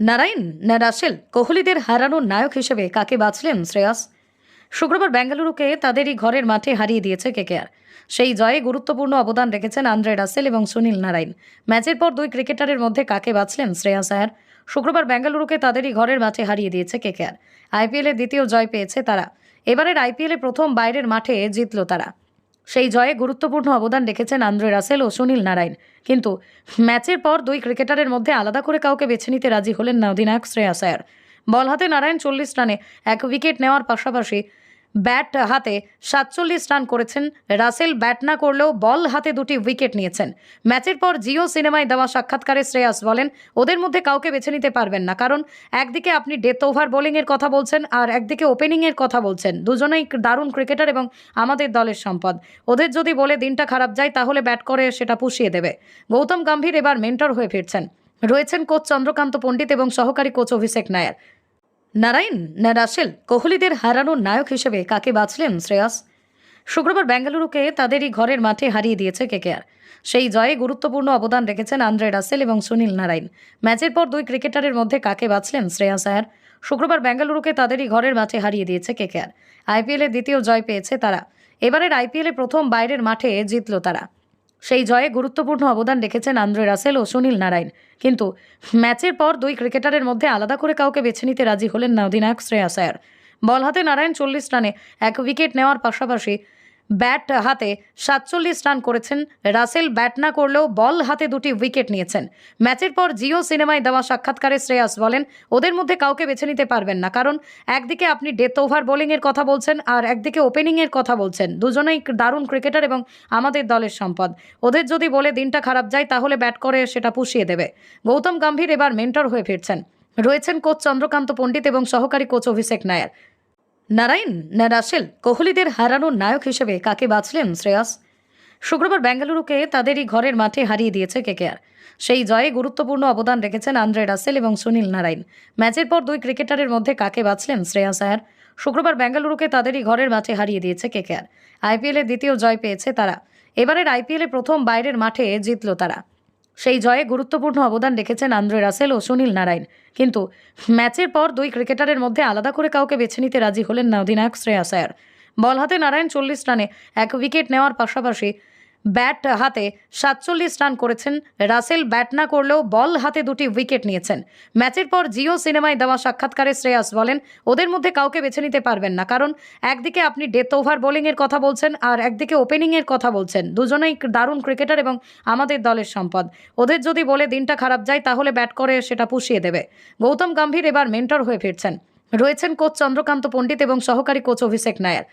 নারায়ণ না রাসেল কোহলিদের হারানোর নায়ক হিসেবে কাকে বাছলেন শ্রেয়াস? শুক্রবার বেঙ্গালুরুকে তাদেরই ঘরের মাঠে হারিয়ে দিয়েছে কেকেআর। সেই জয়ে গুরুত্বপূর্ণ অবদান রেখেছেন আন্দ্রে রাসেল এবং সুনীল নারায়ণ। ম্যাচের পর দুই ক্রিকেটারের মধ্যে কাকে বাছলেন শ্রেয়াস আয়ার? শুক্রবার বেঙ্গালুরুকে তাদেরই ঘরের মাঠে হারিয়ে দিয়েছে কেকেআর। আইপিএলের দ্বিতীয় জয় পেয়েছে তারা। এবারের আইপিএলে প্রথম বাইরের মাঠে জিতল তারা। সেই জয়ে গুরুত্বপূর্ণ অবদান রেখেছেন আন্দ্রে রাসেল ও সুনীল নারায়ণ। কিন্তু ম্যাচের পর দুই ক্রিকেটারের মধ্যে আলাদা করে কাউকে বেছে নিতে রাজি হলেন না অধিনায়ক শ্রেয়াস আয়ার বল হাতে নারায়ণ চল্লিশ রানে এক উইকেট নেওয়ার পাশাপাশি ব্যাট হাতে সাতচল্লিশ রান করেছেন। রাসেল ব্যাট না করলেও বল হাতে দুটি উইকেট নিয়েছেন। ম্যাচের পর জিও সিনেমায় দেওয়া সাক্ষাৎকারে শ্রেয়াস বলেন, ওদের মধ্যে কাউকে বেছে নিতে পারবেন না, কারণ একদিকে আপনি ডেথ ওভার বোলিংয়ের কথা বলছেন আর একদিকে ওপেনিংয়ের কথা বলছেন। দুজনেই দারুণ ক্রিকেটার এবং আমাদের দলের সম্পদ। ওদের যদি বলে দিনটা খারাপ যায়, তাহলে ব্যাট করে সেটা পুষিয়ে দেবে। গৌতম গম্ভীর এবার মেন্টর হয়ে ফিরছেন। রয়েছেন কোচ চন্দ্রকান্ত পণ্ডিত এবং সহকারী কোচ অভিষেক নায়ার। নারায়ণ, না রাসেল, কোহলিদের হারানোর নায়ক হিসেবে কাকে বাছলেন শ্রেয়াস? শুক্রবার বেঙ্গালুরুকে তাদেরই ঘরের মাঠে হারিয়ে দিয়েছে কেকেআর। সেই জয়ে গুরুত্বপূর্ণ অবদান রেখেছেন আন্দ্রে রাসেল এবং সুনীল নারায়ণ। ম্যাচের পর দুই ক্রিকেটারের মধ্যে কাকে বাছলেন শ্রেয়াস আয়ার? শুক্রবার বেঙ্গালুরুকে তাদেরই ঘরের মাঠে হারিয়ে দিয়েছে কেকেআর। আইপিএলের দ্বিতীয় জয় পেয়েছে তারা। এবারের আইপিএলে প্রথম বাইরের মাঠে জিতল তারা। সেই জয়ে গুরুত্বপূর্ণ অবদান রেখেছেন আন্দ্রে রাসেল ও সুনীল নারায়ণ। কিন্তু ম্যাচের পর দুই ক্রিকেটারের মধ্যে আলাদা করে কাউকে বেছে নিতে রাজি হলেন না অধিনায়ক শ্রেয়াস আয়ার বল হাতে নারায়ণ চল্লিশ রানে এক উইকেট নেওয়ার পাশাপাশি ব্যাট হাতে সাতচল্লিশ রান করেছেন। রাসেল ব্যাট না করলেও বল হাতে দুটি উইকেট নিয়েছেন। ম্যাচের পর জিও সিনেমায় দেওয়া সাক্ষাৎকারে শ্রেয়াস বলেন, ওদের মধ্যে কাউকে বেছে নিতে পারবেন না, কারণ একদিকে আপনি ডেথ ওভার বোলিংয়ের কথা বলছেন আর একদিকে ওপেনিংয়ের কথা বলছেন। দুজনেই দারুণ ক্রিকেটার এবং আমাদের দলের সম্পদ। ওদের যদি বলে দিনটা খারাপ যায়, তাহলে ব্যাট করে সেটা পুষিয়ে দেবে। গৌতম গম্ভীর এবার মেন্টর হয়ে ফিরছেন। রয়েছেন কোচ চন্দ্রকান্ত পণ্ডিত এবং সহকারী কোচ অভিষেক নায়ার। নারায়ণ না রাসেল কোহলিদের হারানোর নায়ক হিসেবে কাকে বাছলেন শ্রেয়াস? শুক্রবার বেঙ্গালুরুকে তাদেরই ঘরের মাঠে হারিয়ে দিয়েছে কেকেআর সেই জয়ে গুরুত্বপূর্ণ অবদান রেখেছেন আন্দ্রে রাসেল এবং সুনীল নারায়ণ। ম্যাচের পর দুই ক্রিকেটারের মধ্যে কাকে বাছলেন শ্রেয়াস আয়ার? শুক্রবার বেঙ্গালুরুকে তাদেরই ঘরের মাঠে হারিয়ে দিয়েছে কেকেআর আইপিএলের দ্বিতীয় জয় পেয়েছে তারা। এবারের আইপিএলে প্রথম বাইরের মাঠে জিতল তারা। সেই জয়ে গুরুত্বপূর্ণ অবদান রেখেছেন আন্দ্রে রাসেল ও সুনীল নারায়ণ। কিন্তু ম্যাচের পর দুই ক্রিকেটারের মধ্যে আলাদা করে কাউকে বেছে নিতে রাজি হলেন না অধিনায়ক শ্রেয়াস আয়ার। বল হাতে নারায়ণ চল্লিশ রানে এক উইকেট নেওয়ার পাশাপাশি ব্যাট হাতে সাতচল্লিশ রান করেছেন। রাসেল ব্যাট না করলেও বল হাতে দুটি উইকেট নিয়েছেন। ম্যাচের পর জিও সিনেমায় দেওয়া সাক্ষাৎকারে শ্রেয়াস বলেন, ওদের মধ্যে কাউকে বেছে নিতে পারবেন না, কারণ একদিকে আপনি ডেথ ওভার বোলিংয়ের কথা বলছেন আর একদিকে ওপেনিংয়ের কথা বলছেন। দুজনেই দারুণ ক্রিকেটার এবং আমাদের দলের সম্পদ। ওদের যদি বলে দিনটা খারাপ যায়, তাহলে ব্যাট করে সেটা পুষিয়ে দেবে। গৌতম গম্ভীর এবার মেন্টর হয়ে ফিরছেন। রয়েছেন কোচ চন্দ্রকান্ত পণ্ডিত এবং সহকারী কোচ অভিষেক নায়ার।